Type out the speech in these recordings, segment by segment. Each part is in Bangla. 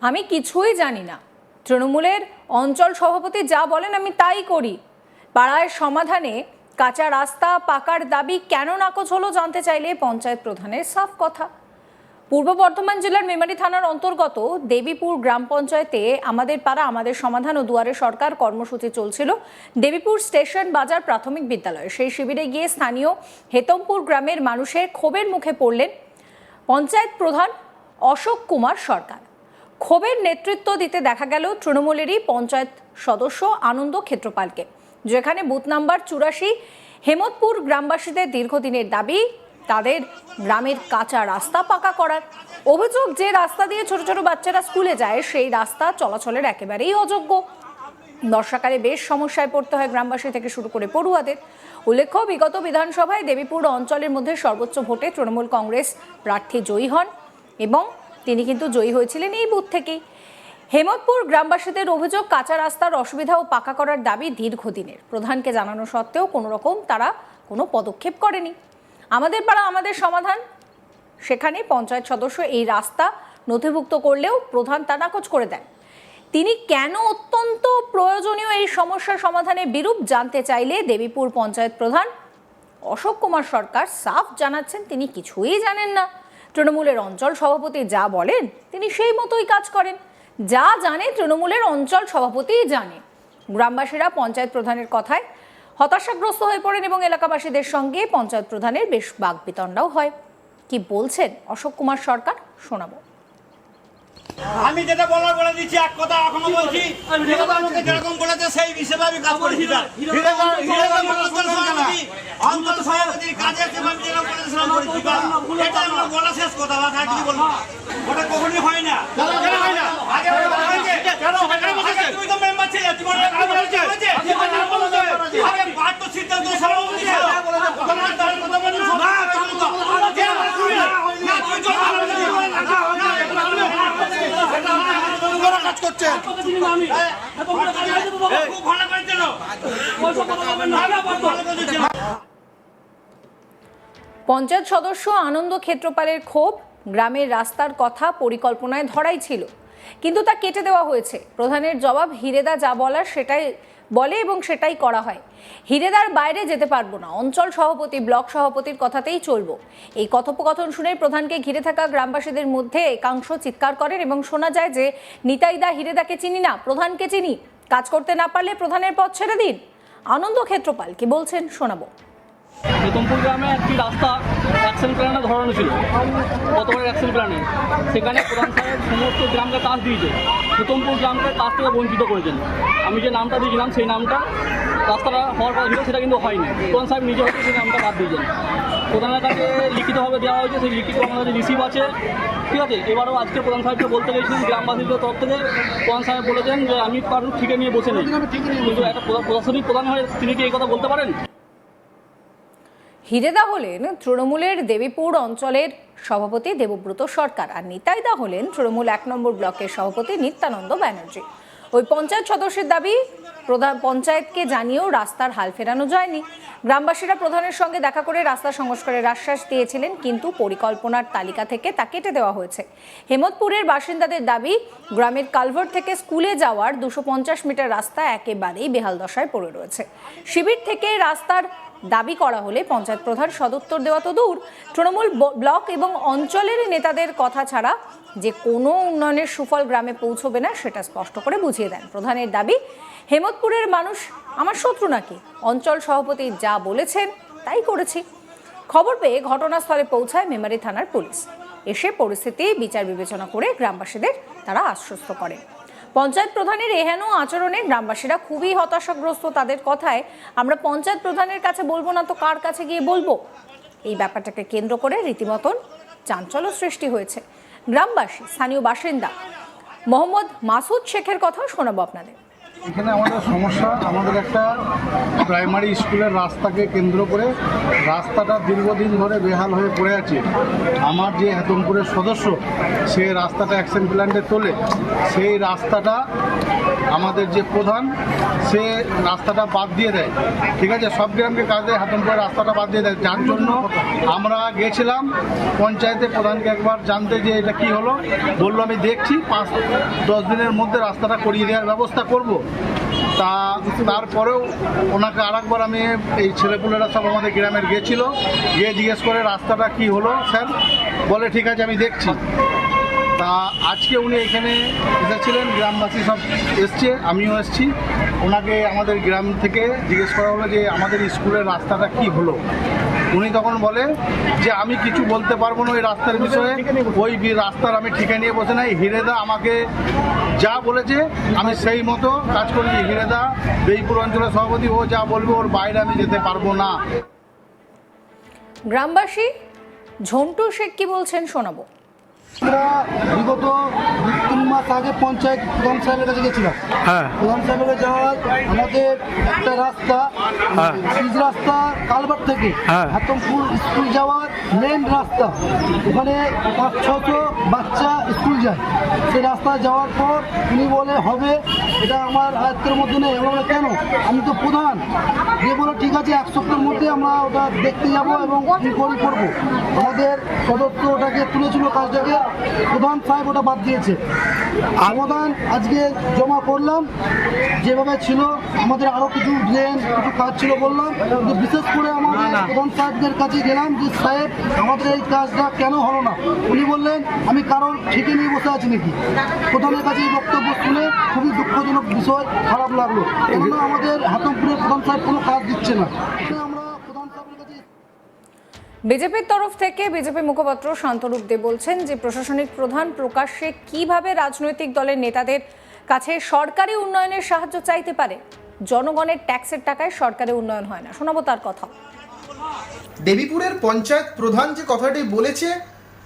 আমি কিছুই জানি না। তৃণমূলের অঞ্চল সভাপতি যা বলেন আমি তাই করি। পাড়ায় সমাধানে কাঁচা রাস্তা পাকার দাবি কেন নাকচ হলো জানতে চাইলে পঞ্চায়েত প্রধানের সাফ কথা। পূর্ব বর্ধমান জেলার মেমারি থানার অন্তর্গত দেবীপুর গ্রাম পঞ্চায়েতে আমাদের পাড়া, আমাদের সমাধান ও দুয়ারে সরকার কর্মসূচি চলছিল দেবীপুর স্টেশন বাজার প্রাথমিক বিদ্যালয়ে। সেই শিবিরে গিয়ে স্থানীয় হেতমপুর গ্রামের মানুষের ক্ষোভের মুখে পড়লেন পঞ্চায়েত প্রধান অশোক কুমার সরকার। ক্ষোভের নেতৃত্ব দিতে দেখা গেল তৃণমূলেরই পঞ্চায়েত সদস্য আনন্দ ক্ষেত্রপালকে, যেখানে বুথ নাম্বার চুরাশি হেমতপুর গ্রামবাসীদের দীর্ঘদিনের দাবি, তাদের গ্রামের কাঁচা রাস্তা পাকা করার। অভিযোগ যে রাস্তা দিয়ে ছোট ছোট বাচ্চারা স্কুলে যায়, সেই রাস্তা চলাচলের একেবারেই অযোগ্য। বর্ষাকালে বেশ সমস্যায় পড়তে হয় গ্রামবাসী থেকে শুরু করে পড়ুয়াদের। উল্লেখ্য, বিগত বিধানসভায় দেবীপুর অঞ্চলের মধ্যে সর্বোচ্চ ভোটে তৃণমূল কংগ্রেস প্রার্থী জয়ী হন এবং তিনি কিন্তু জয়ী হয়েছিলেন এই বুথ থেকেই। হেমতপুর গ্রামবাসীদের অভিযোগ, কাঁচা রাস্তার অসুবিধা ও পাকা করার দাবি দীর্ঘদিনের। প্রধানকে জানানো সত্ত্বেও কোনো রকম তারা কোনো পদক্ষেপ করেনি। আমাদের পাড়া, আমাদের সমাধান। সেখানে পঞ্চায়েত সদস্য এই রাস্তা নথিভুক্ত করলেও প্রধান তা নাকচ করে দেন। তিনি কেন অত্যন্ত প্রয়োজনীয় এই সমস্যার সমাধানে বিরূপ জানতে চাইলে দেবীপুর পঞ্চায়েত প্রধান অশোক কুমার সরকার সাফ জানাচ্ছেন, তিনি কিছুই জানেন না। তৃণমূলের অঞ্চল সভাপতি যা বলেন, তিনি সেই মতোই কাজ করেন। যা জানে, তৃণমূলের অঞ্চল সভাপতিই জানে। গ্রামবাসীরা পঞ্চায়েত প্রধানের কথায় হতাশাগ্রস্ত হয়ে পড়েন এবং এলাকাবাসীদের সঙ্গে পঞ্চায়েত প্রধানের বেশ বাগবিতণ্ডাও হয়। কি বলছেন অশোক কুমার সরকার? শোনাবো। আমি যেটা বলার বলে দিচ্ছি, এক কথা এখনও বলছি আমাকে যেরকম বলেছে, সেই হিসেবে আমি কাজ করেছি না। হিরেদা হিরেদা অঞ্চল সভাপতি অঞ্চল সভাপতির কাজে যেরকম বলেছে সেরকম করেছি বা এটা আমার বলা শেষ কথা বা আর কিছু বলব ওটা কখনোই হয় না। কেন হয় না? আগে ওটা হয়েছে। কেন আগে তুই তো মেম্বার ছিলে তুই কাজ বলেছে আগে পার্ট তো সিদ্ধান্ত সভাপতি ছিল তোমার তার কথা বলি না তুমি তো না তুই তো কাজ করছে। খুব ভালো করেছিল পঞ্চায়েত সদস্য আনন্দ ক্ষেত্রপালের ক্ষোভ গ্রামের রাস্তার কথা পরিকল্পনায় ধরাই ছিল। কিন্তু তা কেটে দেওয়া হয়েছে। প্রধানের জবাব, হিরেদা যা বলার সেটাই বলে এবং সেটাই করা হয়। হিরেদার বাইরে যেতে পারব না। অঞ্চল সভাপতি, ব্লক সভাপতির কথাতেই চলবো। এই কথোপকথন শুনে প্রধানকে ঘিরে থাকা গ্রামবাসীদের মধ্যে একাংশ চিৎকার করেন এবং শোনা যায় যে, নিতাইদা হিরেদাকে চিনি না। প্রধানকে চিনি। কাজ করতে না পারলে প্রধানের পথ ছেড়ে দিন। আনন্দ ক্ষেত্রপাল কি বলছেন, শোনাবো। বেতমপুর গ্রামে একটি রাস্তা অ্যাকশন প্ল্যানে ধরানো ছিল। গতবারের অ্যাকশন প্ল্যানে সেখানে প্রধান সাহেব সমস্ত গ্রামকে কাজ দিয়েছে। বেতমপুর গ্রামকে কাজ থেকে বঞ্চিত করেছেন। আমি যে নামটা দিয়েছিলাম, সেই নামটা রাস্তাটা হওয়ার কথা ছিল সেটা কিন্তু হয়নি। প্রধান সাহেব নিজে হয়তো সেই নামটা বাদ দিয়েছেন। প্রধানের কাছে লিখিতভাবে দেওয়া হয়েছে, সেই লিখিত আমার কাছে রিসিভ আছে। ঠিক আছে? এবারও আজকে প্রধান সাহেবকে বলতে গেছিলাম গ্রামবাসীদের তরফ থেকে। প্রধান সাহেব বলেছেন যে, আমি কারোর ঠিকে নিয়ে বসে নেই। কিন্তু একটা প্রশাসনিক প্রধান হয়ে তিনি কি এই কথা বলতে পারেন? হিরেদা হলেন তৃণমূলের দেবীপুর অঞ্চলের সভাপতি দেবব্রত সরকার, আর নিতাইদা হলেন তৃণমূল এক নম্বর ব্লকের সভাপতি নিত্যানন্দ ব্যানার্জি। ওই পঞ্চায়েত সদস্যের দাবি, প্রধান পঞ্চায়েতকে জানিয়েও রাস্তার হাল ফেরানো যায়নি। গ্রামবাসীরা প্রধানের সঙ্গে দেখা করে রাস্তা সংস্কারের আশ্বাস দিয়েছিলেন, কিন্তু পরিকল্পনার তালিকা থেকে তা কেটে দেওয়া হয়েছে। হেমতপুরের বাসিন্দাদের দাবি, গ্রামের কালভার্ট থেকে স্কুলে যাওয়ার দুশো মিটার রাস্তা একেবারেই বেহাল দশায় পড়ে রয়েছে। শিবির থেকে রাস্তার দাবি করা হলে পঞ্চায়েত প্রধান সদুত্তর দেওয়া তো দূর। তৃণমূল ব্লক এবং অঞ্চলের নেতাদের কথা ছাড়া যে কোনো উন্নয়নের সুফল গ্রামে পৌঁছবে না, সেটা স্পষ্ট করে বুঝিয়ে দেন। প্রধানের দাবি হেমতপুরের মানুষ আমার শত্রু নাকি? অঞ্চল সভাপতি যা বলেছেন, তাই করেছি। খবর পেয়ে ঘটনাস্থলে পৌঁছায় মেমারি থানার পুলিশ। এসে পরিস্থিতি বিচার বিবেচনা করে গ্রামবাসীদের তারা আশ্বস্ত করেন। পঞ্চায়েত প্রধানের এহেন আচরণে গ্রামবাসীরা খুবই হতাশাগ্রস্ত তাদের কথায়। আমরা পঞ্চায়েত প্রধানের কাছে বলব না তো কার কাছে গিয়ে বলব? এই ব্যাপারটাকে কেন্দ্র করে রীতিমতন চাঞ্চল্য সৃষ্টি হয়েছে। গ্রামবাসী, স্থানীয় বাসিন্দা, মোহাম্মদ মাসুদ শেখের কথা শোনাবো আপনাদের। এখানে আমাদের সমস্যা, আমাদের একটা প্রাইমারি স্কুলের রাস্তাকে কেন্দ্র করে রাস্তাটা দীর্ঘদিন ধরে বেহাল হয়ে পড়ে আছে। আমার যে হেতমপুরের সদস্য, সে রাস্তাটা অ্যাকশন প্ল্যান্টে তোলে। সেই রাস্তাটা আমাদের যে প্রধান, সে রাস্তাটা বাদ দিয়ে দেয়। ঠিক আছে? সব গ্রামকে কাজ হাতমপুরের রাস্তাটা বাদ দিয়ে দেয়। যার জন্য আমরা গেছিলাম পঞ্চায়েতের প্রধানকে একবার জানতে যে এটা কি হলো। বলল, আমি দেখছি, পাঁচ, দশ দিনের মধ্যে রাস্তাটা করিয়ে দেওয়ার ব্যবস্থা করব। তা তারপরেও ওনাকে আরেকবার আমি এই ছেলেপুলেরা সব আমাদের গ্রামের গিয়েছিল গিয়ে জিজ্ঞেস করে, রাস্তাটা কি হলো, স্যার? বলে, ঠিক আছে, আমি দেখছি। তা আজকে উনি এখানে এসেছিলেন, গ্রামবাসী সব এসছে, আমিও এসছি। ওনাকে আমাদের গ্রাম থেকে জিজ্ঞেস করা হলো যে আমাদের স্কুলের রাস্তাটা কি হলো? উনি তখন বলে যে আমি কিছু বলতে পারব না ওই রাস্তার বিষয়ে, ওই রাস্তার আমি ঠিকা নিয়ে বসে নাই। হিরেদা আমাকে যা বলেছে, আমি সেই মতো কাজ করেছি। হিরেদা, বেইপুর অঞ্চলের সভাপতি, ও যা বলবে, ওর বাইরে আমি যেতে পারব না। গ্রামবাসী, ঝন্টু শেখ কি বলছেন শোনাবো। আমরা বিগত তিন মাস আগে পঞ্চায়েত প্রধান সাহেবের কাছে গেছিলাম হ্যাঁ প্রধান সাহেবের কাছে যাওয়ার আমাদের একটা রাস্তা হ্যাঁ। পিচ রাস্তা কালবার থেকে হ্যাঁ। হাতমপুর স্কুল যাওয়ার মেন রাস্তা ওখানে পাঁচ ছশো বাচ্চা স্কুল যায় সেই রাস্তা যাওয়ার পর উনি বলে হবে এটা আমার আয়ত্তের মধ্যে নেই বলি, কেন? আমি তো প্রধান। দিয়ে বলে ঠিক আছে এক সপ্তাহের মধ্যে আমরা ওটা দেখতে যাব এবং ইনকোয়ারি করব? আমাদের সদস্য ওটাকে তুলেছিল কাজটাকে প্রধান সাহেব ওটা বাদ দিয়েছে। সমাধান আজকে জমা করলাম। যেভাবে ছিল আমাদের আরও কিছু ড্রেন কিছু কাজ ছিল বললাম। কিন্তু বিশেষ করে আমাদের প্রধান সাহেবদের কাছে গেলাম যে সাহেব আমাদের এই কাজটা কেন হলো না? উনি বললেন আমি কারোর ঠিকে নিয়ে বসে আছি নাকি? প্রধানের কাছে এই বক্তব্য শুনে খুবই দুঃখজনক বিষয় খারাপ লাগল। কেননা আমাদের হাতমপুরের প্রধান সাহেব কোনো কাজ দিচ্ছে না। আমরা বিজেপির তরফ থেকে বিজেপি মুখপাত্র শান্তরূপ দে বলছেন যে প্রশাসনিক প্রধান প্রকাশ্যে কীভাবে রাজনৈতিক দলের নেতাদের কাছে সরকারি উন্নয়নের সাহায্য চাইতে পারে? জনগণের ট্যাক্সের টাকায় সরকারি উন্নয়ন হয় না। শোনাবো তার কথা। দেবীপুরের পঞ্চায়েত প্রধান যে কথাটি বলেছে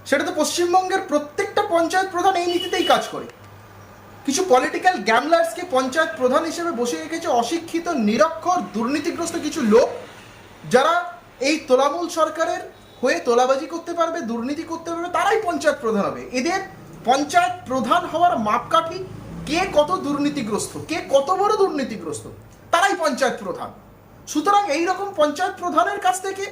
সেটা তো পশ্চিমবঙ্গের প্রত্যেকটা পঞ্চায়েত প্রধান এই নীতিতেই কাজ করে। কিছু পলিটিক্যাল গ্যামলার্সকে পঞ্চায়েত প্রধান হিসেবে বসে রেখেছে অশিক্ষিত, নিরক্ষর, দুর্নীতিগ্রস্ত কিছু লোক, যারা এই তোলামূল সরকারের হয়ে তোলাবাজি করতে পারবে, দুর্নীতি করতে পারবে, তারাই পঞ্চায়েত প্রধান হবে। এদের পঞ্চায়েত প্রধান হওয়ার মাপকাঠি, কে কত দুর্নীতিগ্রস্ত, কে কত বড় দুর্নীতিগ্রস্ত, তারাই পঞ্চায়েত প্রধান। সুতরাং এই রকম পঞ্চায়েত প্রধানের কাছ থেকে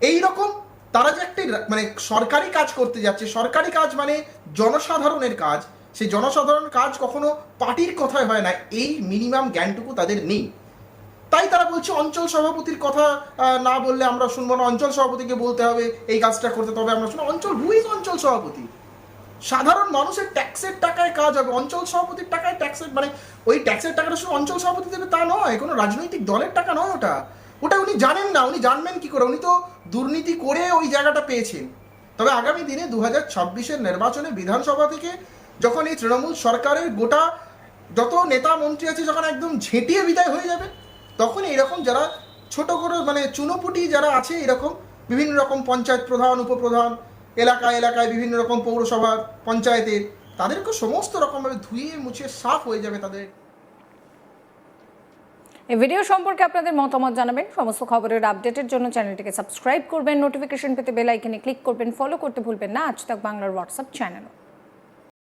এই রকম তারা যে একটি মানে সরকারি কাজ করতে যাচ্ছে, সরকারি কাজ মানে জনসাধারণের কাজ সেই জনসাধারণ কাজ কখনো পার্টির কথায় হয় না, এই মিনিমাম জ্ঞানটুকু তাদের নেই। তাই তারা বলছে, অঞ্চল সভাপতির কথা না বললে আমরা শুনব না। অঞ্চল সভাপতিকে বলতে হবে, এই কাজটা করতে তবে আমরা শুনব। অঞ্চল হুইজ অঞ্চল সভাপতি? সাধারণ মানুষের ট্যাক্সের টাকায় কাজ হবে। অঞ্চল সভাপতির টাকায় ট্যাক্সের মানে ওই ট্যাক্সের টাকাটা শুধু অঞ্চল সভাপতি দেবে তা নয়, কোনো রাজনৈতিক দলের টাকা নয় ওটা। ওটা উনি জানেন না, উনি জানবেন কি করে। উনি তো দুর্নীতি করে ওই জায়গাটা পেয়েছেন। তবে আগামী দিনে দু হাজার ছাব্বিশের নির্বাচনে বিধানসভা থেকে যখন এই তৃণমূল সরকারের গোটা যত নেতা মন্ত্রী আছে যখন একদম ঝেঁটিয়ে বিদায় হয়ে যাবে, তখন এইরকম যারা ছোট করে মানে চুনোপুটি যারা আছে এরকম বিভিন্ন রকম পঞ্চায়েত প্রধান, উপপ্রধান, এলাকায় এলাকায় বিভিন্ন রকম পৌরসভা পঞ্চায়েতের, তাদেরকে সমস্ত রকমভাবে ধুয়ে মুছে সাফ হয়ে যাবে তাদের। এই ভিডিও সম্পর্কে আপনাদের মতামত জানাবেন। সমস্ত খবরের আপডেটের জন্য চ্যানেলটিকে সাবস্ক্রাইব করবেন। নোটিফিকেশন পেতে বেল আইকনে ক্লিক করবেন। ফলো করতে ভুলবেন না। আজ তাক বাংলার হোয়াটসঅ্যাপ চ্যানেলও।